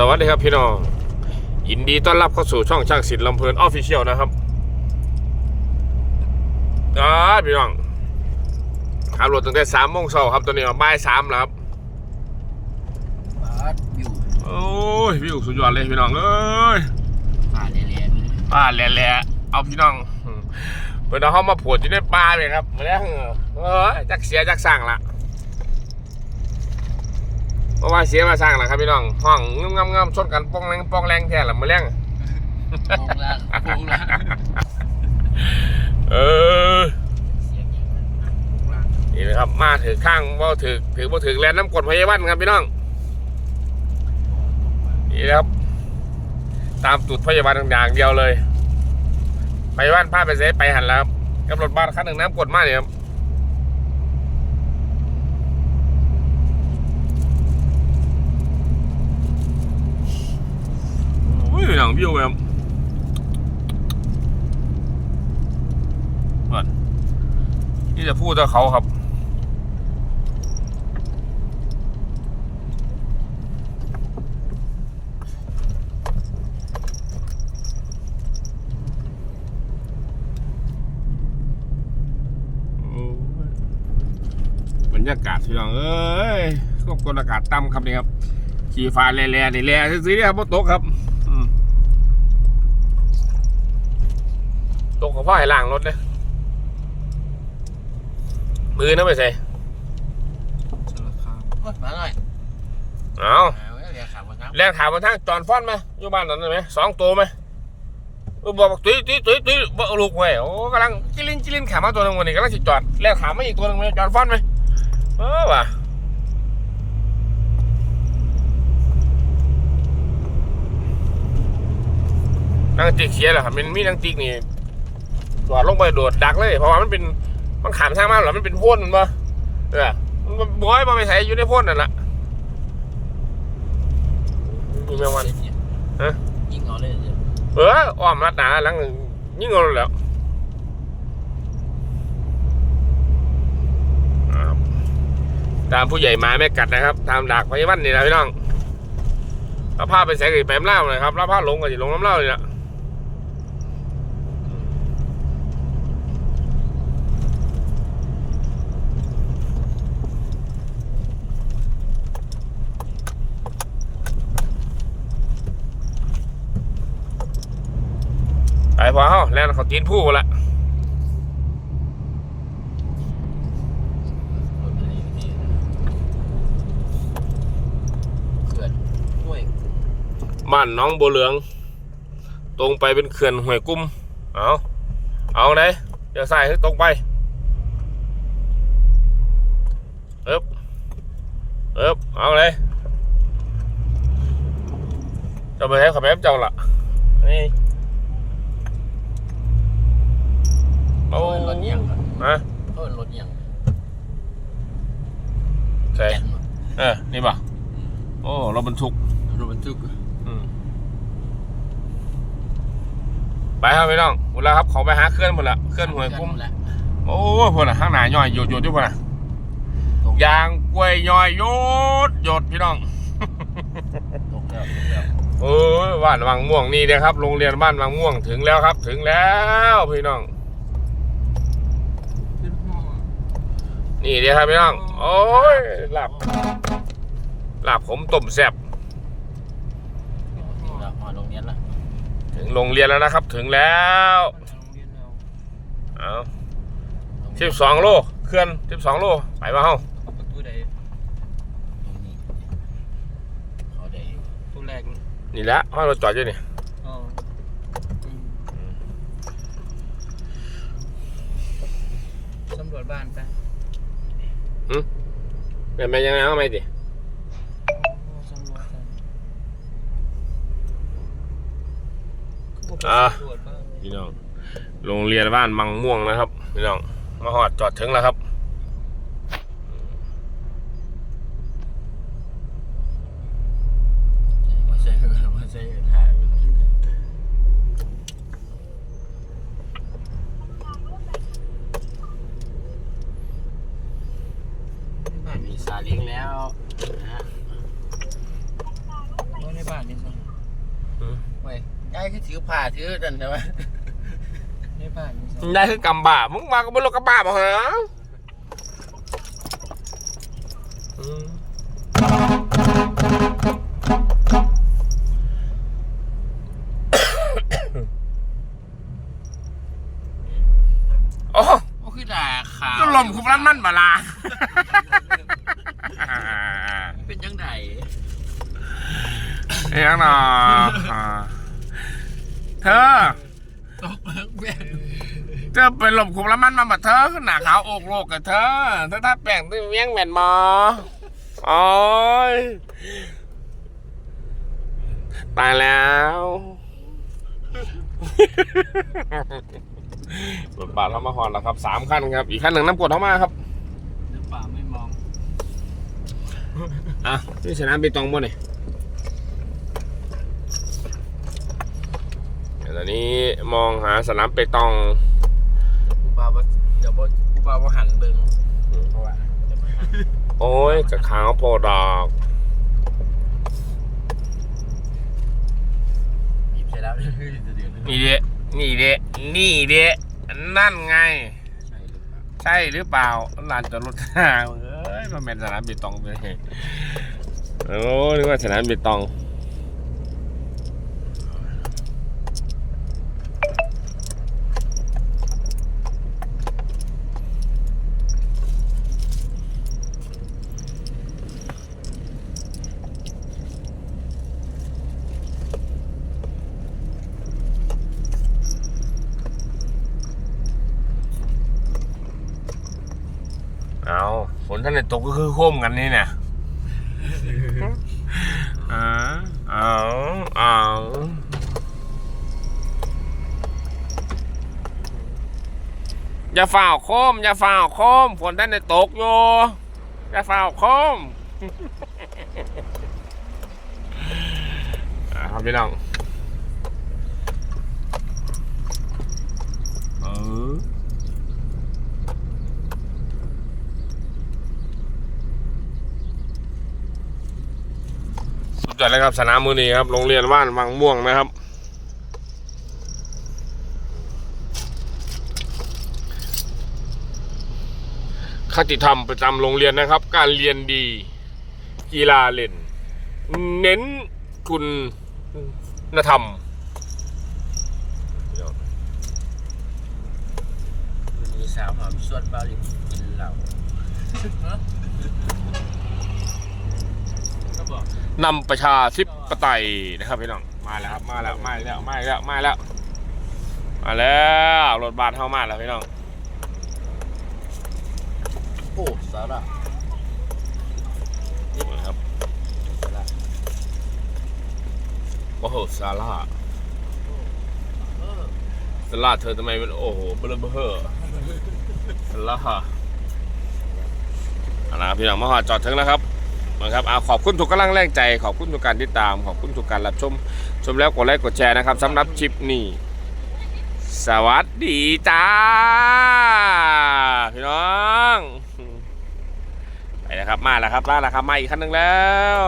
สวัสดีครับพี่น้องยินดีต้อนรับเข้าสู่ช่องช่างศิลป์ลำเพลินออฟฟิเชียลนะครับอ่าพี่น้องขับรถตั้งแต่สามโมงเช้าครับตอนนี้บ่ายสามแล้วครับบาสอยู่โอ้ยวิวสุดยอดเลยพี่น้องเอ้ยป่าเละๆนี่ป้าแหล่ๆเอาพี่น้องเพื่อนเอาเข้ามาปวดอยู่ในป่าเลยครับมาแล้วเออจักเสียจักสั่งละ เพราะว่าเสียมาสั่งละครับพี่น้องห้องงามงามๆชนกันป้องแรงป้องแรงแท้ละมาแรงโป่งละโป่งละเออเสียงอย่างนั้นโป่งละนี่นะครับมาถือข้างว่าถือถือว่าถือแลนน้ำกรดพยาบาลครับพี่น้องนี่นะครับ ตามจุดพยาบาลอย่างเดียวเลยพยาบาลพาไปเซฟไปหันแล้วครับกับรถบ้านคันหนึ่งน้ำกรดมากเลยครับ อ้ยหนังวิวแบบก่อนนี่จะพูดต่อเขาครับโอ้ยบรรยากาศพี่น้องเอ้ยควบกดอากาศต่ำครับนี่ครับขี่ฟ้าแล่ๆนี่แล่ซื้อๆนี่ครับบ่ตกครับอืม ตกกับพ่อให้ล่างรถเลยมือนะไปใส่สารคามโอ้ยมาหน่อยเอาเอาเดี๋ยวขับมาครับแรงถามมาทางจอนฟ้อนไหมอยู่บ้านนั้นไหมสองตัวไหมเออบอกตุ้ยตุ้ยตุ้ยตุ้ยบอกลูกไว้โอ้กำลังจิลินจิลินขามาตัวหนึงวันนี้กำลังสิจอดแรงถามมาอีกตัวหนึงไหมจอนฟ้อนไหมเออว่ะนางจิกเสียแหละครับมันมีนางจิกนี่ โดดลงไปโดดดักเลย เพราะว่ามันเป็นมันขามทางมาหรอมันเป็นพ่นมันปะเออมันบอยมาไปใส่อยู่ในพ่นนั่นแหละมีแมงวันฮะยิงเอาเลยเดี๋ยวเอออ้อมรัดหนาหลังยิ่งเอาแล้วอ้าวตามผู้ใหญ่หมาแม่กัดนะครับ ตามดักพยาบาลนี่นะพี่น้องเราพาไปใส่กับแปมเล่าเลยครับเราพาลงกับสิลงน้ำเล่าเลยนะ ไปพอเฮาแล้วเขาตีนผู้ละเขื่อนหวยกุ้งบ้านน้องโบเหลือง ตรงไปเป็นเขื่อนห้วยกุ้ม เอาเอาไหนเดี๋ยวใส่ให้ตรงไปเอ๊บเอ๊บเอาเลยจะไปให้ขับแม่เจ้าละนี่ โอ้ยรถเอียงก่อนนะโอ้ยรถเอียงใส่แก่นว่ะเออ นี่ป่ะโอ้เราบรรทุก รถบรรทุกอืมไปครับพี่น้องหมดแล้วครับเขาไปหาเคลื่อนหมดละเคลื่อนหวยกุ้มแหละโอ้พวกน่ะข้างหน้าย่อยหยดหยดด้วยพวกน่ะตกยางกล้วยย่อยหยดหยดพี่น้อง ตกแล้วตกแล้วโอ้ยบ้านวังม่วงนี่นะครับ โรงเรียนบ้านวังม่วงถึงแล้วครับ ถึงแล้วพี่น้อง นี่เดียวครับพี่น้อง โอ้ยหลับหลับผมต้มแซ่บถึงแล้วมาโรงเรียนละถึงโรงเรียนแล้วนะครับ ถึงแล้วเอาสิบสองโลเคลื่อนสิบสองโลไปมาเฮ้าประตูใดตรงนี้เขาได้อยู่ประตูแรกนี่นี่แหละห้อยรถจอดอยู่นี่อ๋ออืมสำรวจบ้านไป เป็นไปยังไงเอาไหมดิอ๋อสำรวจกันเขาบอกว่าสำรวจบ้านพี่น้อง โรงเรียนบ้านมังม่วงนะครับ พี่น้อง มาหอดจอดถึงแล้วครับ มาใช้มาใช้ทาง บ้าน มีซา เล้งแล้วนะฮะโอ้ในบ้านนี่สิเว้ยยายคือถือผ้าถือนั่นใช่ไหมในบ้านนี่สิได้คือกำบะมึงมาก็บนรถกระบะมาเหรออืมโอ้โอ้คือด่าขาวก็ลมคุบร้านมันบาลา เป็นยังไง เอ้ยังหนอเธอ ตกเบิกแม่งเธอเป็นลมคุบร้านมันมาบัดเธอขึ้นหนาขาวอกโลกกับเธอเธอถ้าแปลงตัวเวียงแม่นมอโอ้ยตายแล้วรถบาทเข้ามาหอนแล้วครับสามคันครับ อีกคันหนึ่งน้ำกรดเข้ามาครับหรือเปล่าไม่มองอะนี่สนามเบตองบ่เนี่ยเดี๋ยว ตอนนี้มองหาสนามเปตองกูบาว่าเดี๋ยวบ่กูบาว่าหันเบิ่งเพราะว่าโอ้ยกระขาวโพดอกหยิบใช่แล้วเดี๋ยวเดี๋ยวนี่เดะนี่เดะนี่เดะนั่นไง ใช่หรือเปล่าใช่หรือเปล่าลานจอดรถห้าเอ้ยมันเป็นสนามเบตองไปเลยโอ้นึกว่าสนามเบตอง เอาฝนท่านในตกก็คือโค้มกันนี่เนี่ยเอาเอาเอาอย่าฝ่าวโค้มอย่าฝ่าวโค้มฝนท่านในตกอยู่อย่าฝ่าวโค้มอ่าครับพี่น้องเออ สุดยอดเลยครับสนามมือนี้ครับโรงเรียนบ้านวังม่วงนะครับ คติธรรมประจำโรงเรียนนะครับ การเรียนดี กีฬาเล่น เน้นคุณนธรรมมีสาวหอมสวดบาลิกินเหล้า นำประชาธิปไตยนะครับพี่น้องมาแล้วครับมาแล้วมาแล้วมาแล้วมาแล้วมาแล้วรถบัสเข้ามาแล้วพี่น้องโอ้สาระนี่ครับสาระโอ้โหซาร่าซาร่าเธอทำไมมันโอ้โหเบลอเบอร์ซาร่าเอาละครับพี่น้องมาหอดจอดถึงแล้วครับ นะครับอ่าขอบคุณทุกกำลังแรงใจ ขอบคุณทุกการติดตาม ขอบคุณทุกการรับชม ชมแล้วกดไลค์กดแชร์นะครับสำหรับคลิปนี้ สวัสดีจ้า พี่น้อง ไปแล้วครับ มาแล้วครับมาแล้วครับ มาอีกขั้นหนึ่งแล้ว